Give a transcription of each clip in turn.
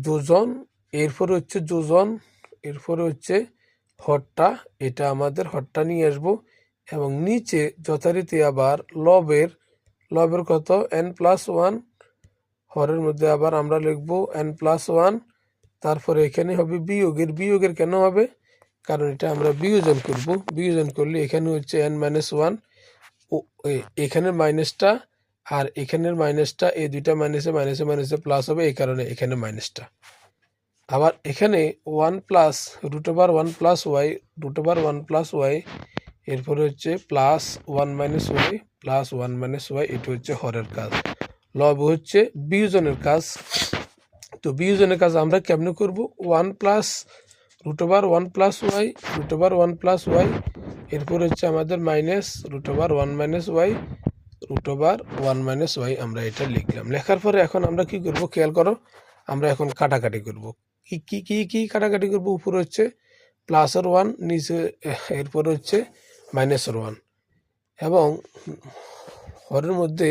যোজন, এরপরে হচ্ছে যোজন, এরপরে হচ্ছে হরটা এটা আমাদের হরটা নিয়ে আসব। এবং নিচে যথারীতি আবার লবের লবের কত? এন প্লাস ওয়ান হরের মধ্যে আবার আমরা লিখব এন প্লাস ওয়ান তারপরে এখানে হবে বিয়োগের বিয়োগের কেন হবে? কারণ এটা আমরা বিয়োজন করব। বিয়োজন করলে এখানে হচ্ছে এন মাইনাস ওয়ান ও, এ- এখানের মাইনাসটা আর এখানের মাইনাসটা এই দুইটা মাইনাসে মাইনাসে মাইনাসে প্লাস হবে, এই কারণে এখানে মাইনাসটা আবার এখানে one plus root over one plus y root over one plus y এরপরে হচ্ছে plus one minus y plus one minus y এটা হচ্ছে হরের কাজ। লব হচ্ছে বিয়োজনের কাজ। তো বিয়োজনের কাজ আমরা কেমনে করব? One plus root over one plus y root over one plus y এরপর হচ্ছে আমাদের minus root over one minus y root over one minus y আমরা এটা লিখলাম। লেখার পরে এখন আমরা কি করব? খেয়াল করো, আমরা এখন কাটাকাটি করব। কি কি কি কি কাটাকাটি করব? উপরে হচ্ছে প্লাস প্লাসের ওয়ান নিচে, এরপর হচ্ছে মাইনাসের ওয়ান এবং হরের মধ্যে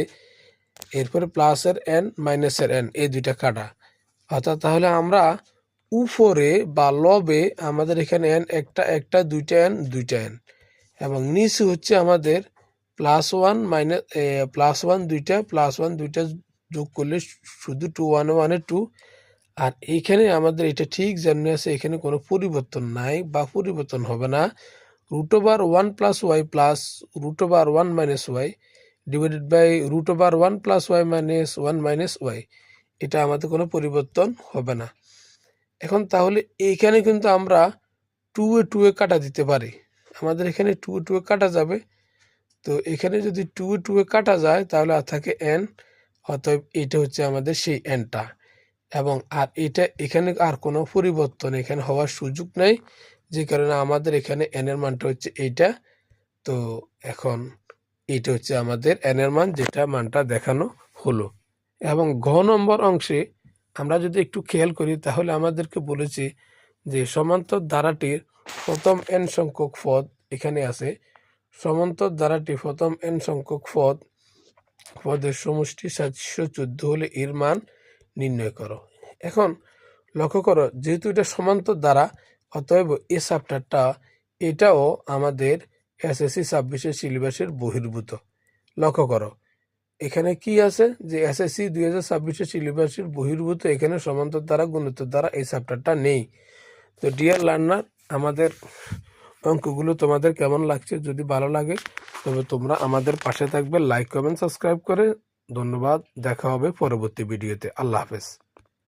এরপরে প্লাসের এন মাইনাসের এন এই দুইটা কাটা। অর্থাৎ তাহলে আমরা উপরে বা লবে আমাদের এখানে এন একটা একটা, দুইটা এন দুইটা এন এবং নিচে হচ্ছে আমাদের plus one minus plus one দুইটা প্লাস ওয়ান দুইটা যোগ করলে শুধু টু ওয়ান ওয়ানে টু আর এইখানে আমাদের এটা ঠিক জানিয়ে আছে, এখানে কোনো পরিবর্তন নাই বা পরিবর্তন হবে না। Root over one plus y plus root over one minus y divided by root over one plus y minus one minus y এটা আমাদের কোনো পরিবর্তন হবে না। এখন তাহলে এইখানে কিন্তু আমরা টু এ টু এ কাটা দিতে পারি। আমাদের এখানে টু এ টু এ কাটা যাবে। তো এখানে যদি টু টু এ কাটা যায়, তাহলে আর থাকে এন অতএব এটা হচ্ছে আমাদের সেই এনটা এবং আর এটা এখানে আর কোনো পরিবর্তন এখানে হওয়ার সুযোগ নেই, যে কারণে আমাদের এখানে এন এর মানটা হচ্ছে এইটা। তো এখন এটা হচ্ছে আমাদের এন এর মান, যেটা মানটা দেখানো হলো। এবং ঘ নম্বর অংশে আমরা যদি একটু খেয়াল করি, তাহলে আমাদেরকে বলেছি যে সমান্তর ধারাটির প্রথম এন সংখ্যক পদ এখানে আছে। সমান্তর ধারাটি প্রথম এন সংখ্যক পদ, পদের সমষ্টি সাতশো চোদ্দ হলে এর মান নির্ণয় করো। এখন লক্ষ্য করো, যেহেতু এটা সমান্তর দ্বারা অতএব এ চ্যাপ্টারটা এটাও আমাদের এসএসসি ছাব্বিশের সিলেবাসের বহির্ভূত। লক্ষ্য করো, এখানে কি আছে? যে এসএসসি দুই হাজার ছাব্বিশের সিলেবাসের বহির্ভূত, এখানে সমান্তর দ্বারা গুণিতর দ্বারা এই চ্যাপ্টারটা নেই। তো ডিয়ার লার্নার আমাদের অঙ্কগুলো তোমাদের কেমন লাগছে? যদি ভালো লাগে, তবে তোমরা আমাদের পাশে থাকবে লাইক কমেন্ট সাবস্ক্রাইব করে। ধন্যবাদ, দেখা হবে পরবর্তী ভিডিওতে আল্লাহ হাফেজ।